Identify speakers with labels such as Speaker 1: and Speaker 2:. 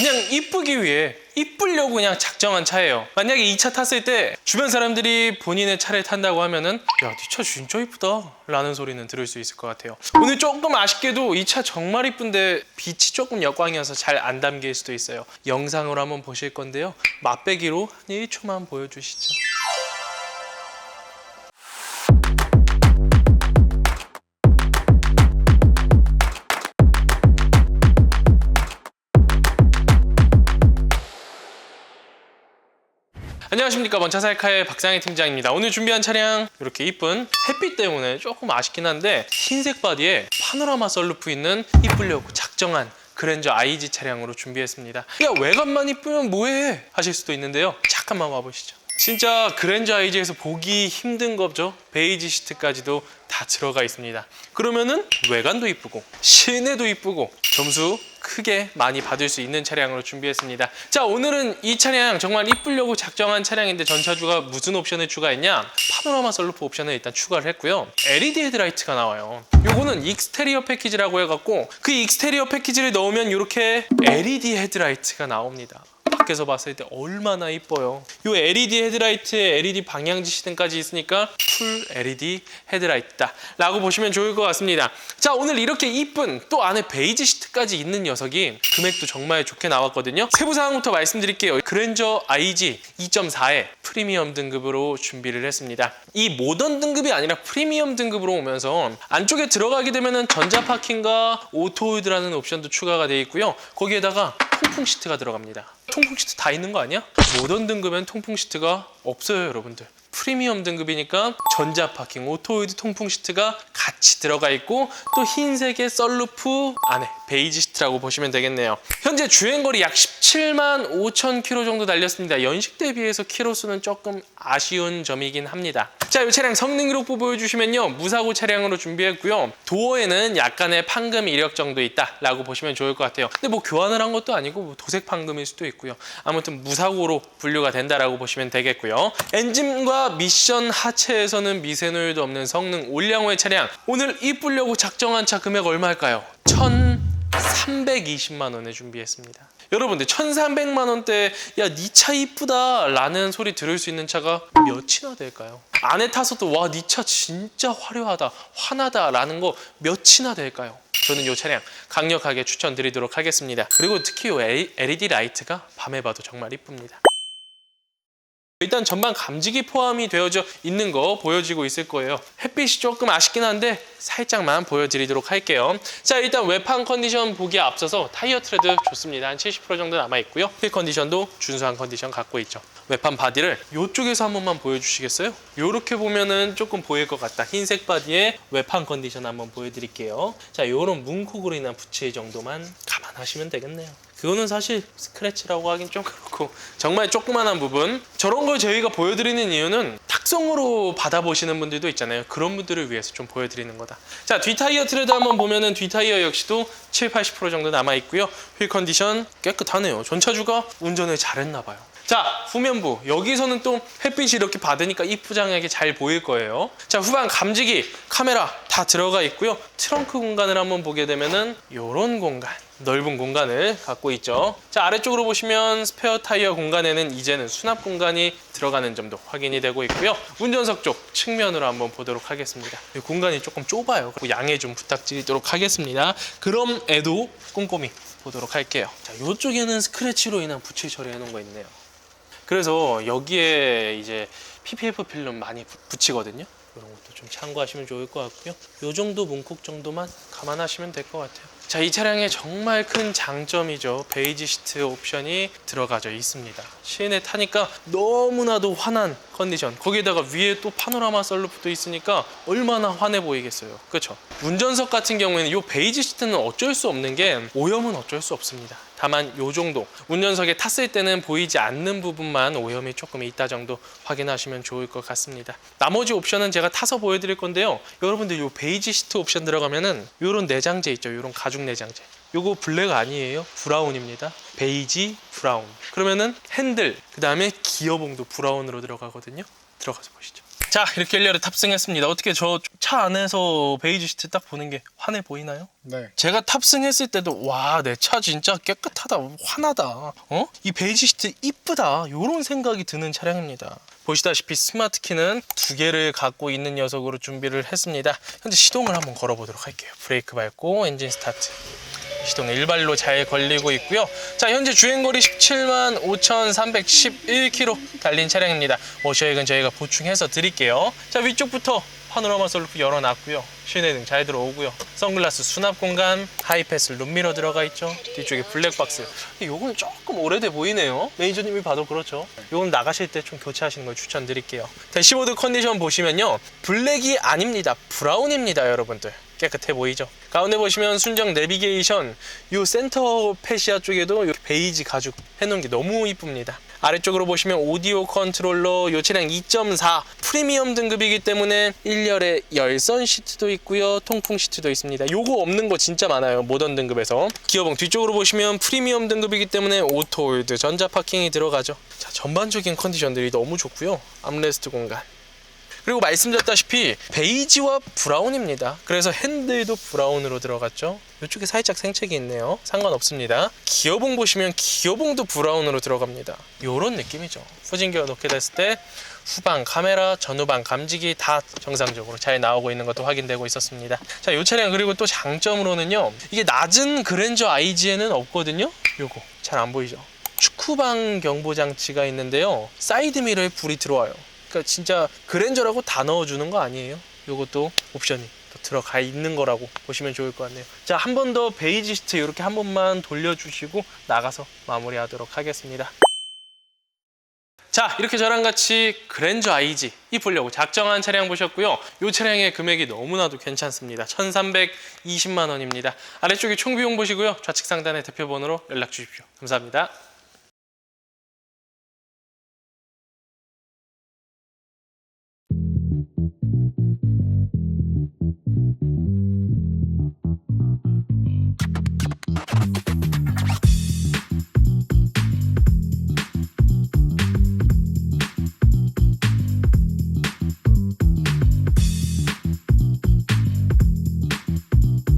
Speaker 1: 그냥 이쁘기 위해 이쁘려고 그냥 작정한 차예요. 만약에 이 차 탔을 때 주변 사람들이 본인의 차를 탄다고 하면은 야, 네차 진짜 이쁘다 라는 소리는 들을 수 있을 것 같아요. 오늘 조금 아쉽게도 이 차 정말 이쁜데 빛이 조금 역광이어서 잘 안 담길 수도 있어요. 영상으로 한번 보실 건데요. 맛배기로 한 1초만 보여주시죠. 안녕하십니까. 먼차살카의 박상희 팀장입니다. 오늘 준비한 차량 이렇게 이쁜 햇빛 때문에 조금 아쉽긴 한데 흰색 바디에 파노라마 썰루프 있는 이쁘려고 작정한 그랜저 IG 차량으로 준비했습니다. 야 외관만 이쁘면 뭐해? 하실 수도 있는데요. 잠깐만 와보시죠. 진짜 그랜저 IG에서 보기 힘든 거죠? 베이지 시트까지도 다 들어가 있습니다. 그러면은 외관도 이쁘고 시내도 이쁘고 점수 크게 많이 받을 수 있는 차량으로 준비했습니다. 자, 오늘은 이 차량 정말 이쁘려고 작정한 차량인데 전차주가 무슨 옵션을 추가했냐? 파노라마 썰루프 옵션을 일단 추가를 했고요. LED 헤드라이트가 나와요. 요거는 익스테리어 패키지라고 해갖고 그 익스테리어 패키지를 넣으면 이렇게 LED 헤드라이트가 나옵니다. 밖에서 봤을 때 얼마나 이뻐요. 요 LED 헤드라이트에 LED 방향지 시등까지 있으니까 풀 LED 헤드라이트다 라고 보시면 좋을 것 같습니다. 자 오늘 이렇게 이쁜 또 안에 베이지 시트까지 있는 녀석이 금액도 정말 좋게 나왔거든요. 세부 사항부터 말씀드릴게요. 그랜저 IG 2.4의 프리미엄 등급으로 준비를 했습니다. 이 모던 등급이 아니라 프리미엄 등급으로 오면서 안쪽에 들어가게 되면은 전자 파킹과 오토홀드라는 옵션도 추가가 되어 있고요. 거기에다가 통풍 시트가 들어갑니다. 통풍 시트 다 있는 거 아니야? 모던 등급엔 통풍 시트가 없어요, 여러분들. 프리미엄 등급이니까 전자 파킹, 오토홀드 통풍 시트가 같이 들어가 있고 또 흰색의 썰루프 안에 베이지 시트라고 보시면 되겠네요. 현재 주행 거리 약 17만 5천 킬로 정도 달렸습니다. 연식 대비해서 키로 수는 조금 아쉬운 점이긴 합니다. 자, 이 차량 성능 기록부 보여주시면요. 무사고 차량으로 준비했고요. 도어에는 약간의 판금 이력 정도 있다라고 보시면 좋을 것 같아요. 근데 뭐 교환을 한 것도 아니고 뭐 도색 판금일 수도 있고요. 아무튼 무사고로 분류가 된다라고 보시면 되겠고요. 엔진과 미션 하체에서는 미세노율도 없는 성능 올량호의 차량. 오늘 이쁘려고 작정한 차 금액 얼마일까요? 1,320만 원에 준비했습니다. 여러분들 1,300만 원대 야 니 차 이쁘다 라는 소리 들을 수 있는 차가 몇이나 될까요? 안에 타서도 와 니 차 진짜 화려하다 환하다 라는 거 몇이나 될까요? 저는 이 차량 강력하게 추천드리도록 하겠습니다. 그리고 특히 이 LED 라이트가 밤에 봐도 정말 이쁩니다. 일단 전방 감지기 포함이 되어져 있는 거 보여지고 있을 거예요. 햇빛이 조금 아쉽긴 한데 살짝만 보여드리도록 할게요. 자 일단 외판 컨디션 보기에 앞서서 타이어 트레드 좋습니다. 한 70% 정도 남아있고요. 휠 컨디션도 준수한 컨디션 갖고 있죠. 외판 바디를 이쪽에서 한 번만 보여주시겠어요? 이렇게 보면은 조금 보일 것 같다. 흰색 바디에 외판 컨디션 한번 보여드릴게요. 자 이런 문콕으로 인한 부치 정도만 감안하시면 되겠네요. 그거는 사실 스크래치라고 하긴 좀 그렇고 정말 조그만한 부분. 저런 걸 저희가 보여드리는 이유는 탁성으로 받아보시는 분들도 있잖아요. 그런 분들을 위해서 좀 보여드리는 거다. 자 뒷타이어 트레드 한번 보면은 뒷타이어 역시도 7, 80% 정도 남아있고요. 휠 컨디션 깨끗하네요. 전차주가 운전을 잘했나 봐요 자 후면부. 여기서는 또 햇빛이 이렇게 받으니까 이쁘장하게 잘 보일 거예요. 자 후방 감지기. 카메라 다 들어가 있고요. 트렁크 공간을 한번 보게 되면은 이런 공간 넓은 공간을 갖고 있죠. 자 아래쪽으로 보시면 스페어 타이어 공간에는 이제는 수납 공간이 들어가는 점도 확인이 되고 있고요. 운전석 쪽 측면으로 한번 보도록 하겠습니다. 이 공간이 조금 좁아요. 양해 좀 부탁드리도록 하겠습니다. 그럼에도 꼼꼼히 보도록 할게요. 자 이쪽에는 스크래치로 인한 부치 처리해 놓은 거 있네요 그래서 여기에 이제 PPF 필름 많이 부- 붙이거든요. 이런 것도 좀 참고하시면 좋을 것 같고요. 이 정도 문콕 정도만 감안하시면 될 것 같아요. 자, 이 차량의 정말 큰 장점이죠. 베이지 시트 옵션이 들어가져 있습니다. 시내 타니까 너무나도 환한 컨디션. 거기에다가 위에 또 파노라마 썰루프도 있으니까 얼마나 환해 보이겠어요. 그렇죠? 운전석 같은 경우에는 이 베이지 시트는 어쩔 수 없는 게 오염은 어쩔 수 없습니다. 다만 요 정도 운전석에 탔을 때는 보이지 않는 부분만 오염이 조금 있다 정도 확인하시면 좋을 것 같습니다. 나머지 옵션은 제가 타서 보여드릴 건데요. 여러분들 요 베이지 시트 옵션 들어가면은 요런 내장재 있죠. 요런 가죽 내장재. 요거 블랙 아니에요. 브라운입니다. 베이지 브라운. 그러면은 핸들 그 다음에 기어봉도 브라운으로 들어가거든요. 들어가서 보시죠. 자 이렇게 1열에 탑승했습니다 어떻게 저 차 안에서 베이지 시트 딱 보는 게 환해 보이나요?
Speaker 2: 네.
Speaker 1: 제가 탑승했을 때도 와 내 차 진짜 깨끗하다 환하다 어? 이 베이지 시트 이쁘다 요런 생각이 드는 차량입니다 보시다시피 스마트 키는 두 개를 갖고 있는 녀석으로 준비를 했습니다. 현재 시동을 한번 걸어보도록 할게요. 브레이크 밟고 엔진 스타트. 시동 일발로 잘 걸리고 있고요. 자 현재 주행거리 17만 5,311km 달린 차량입니다. 오셔액은 저희가 보충해서 드릴게요. 자 위쪽부터 파노라마 솔루프 열어놨고요. 실내 등 잘 들어오고요. 선글라스 수납 공간 하이패스 룸미러 들어가 있죠. 뒤쪽에 블랙박스. 요건 조금 오래돼 보이네요. 매니저님이 봐도 그렇죠. 요건 나가실 때 좀 교체하시는 걸 추천드릴게요. 대시보드 컨디션 보시면요. 블랙이 아닙니다. 브라운입니다 여러분들. 깨끗해 보이죠? 가운데 보시면 순정 내비게이션. 요 센터 페시아 쪽에도 요 베이지 가죽 해놓은 게 너무 이쁩니다 아래쪽으로 보시면 오디오 컨트롤러 요 차량 2.4 프리미엄 등급이기 때문에 1열에 열선 시트도 있고요 통풍 시트도 있습니다. 요거 없는 거 진짜 많아요 모던 등급에서. 기어봉 뒤쪽으로 보시면 프리미엄 등급이기 때문에 오토홀드 전자 파킹이 들어가죠. 자 전반적인 컨디션들이 너무 좋고요 암레스트 공간 그리고 말씀드렸다시피 베이지와 브라운입니다. 그래서 핸들도 브라운으로 들어갔죠. 이쪽에 살짝 생채기 있네요. 상관없습니다. 기어봉 보시면 기어봉도 브라운으로 들어갑니다. 이런 느낌이죠. 후진기어 놓게 됐을 때 후방 카메라, 전후방 감지기 다 정상적으로 잘 나오고 있는 것도 확인되고 있었습니다. 자, 이 차량 그리고 또 장점으로는요. 이게 낮은 그랜저 IG에는 없거든요. 요거 잘 안 보이죠? 축구방 경보 장치가 있는데요. 사이드 미러에 불이 들어와요. 그러니까 진짜 그랜저라고 다 넣어주는 거 아니에요? 요것도 옵션이 또 들어가 있는 거라고 보시면 좋을 것 같네요. 자, 한 번 더 베이지 시트 이렇게 한 번만 돌려주시고 나가서 마무리하도록 하겠습니다. 자, 이렇게 저랑 같이 그랜저 IG 이 보려고 작정한 차량 보셨고요. 이 차량의 금액이 너무나도 괜찮습니다. 1,320만 원입니다. 아래쪽에 총 비용 보시고요. 좌측 상단의 대표 번호로 연락 주십시오. 감사합니다.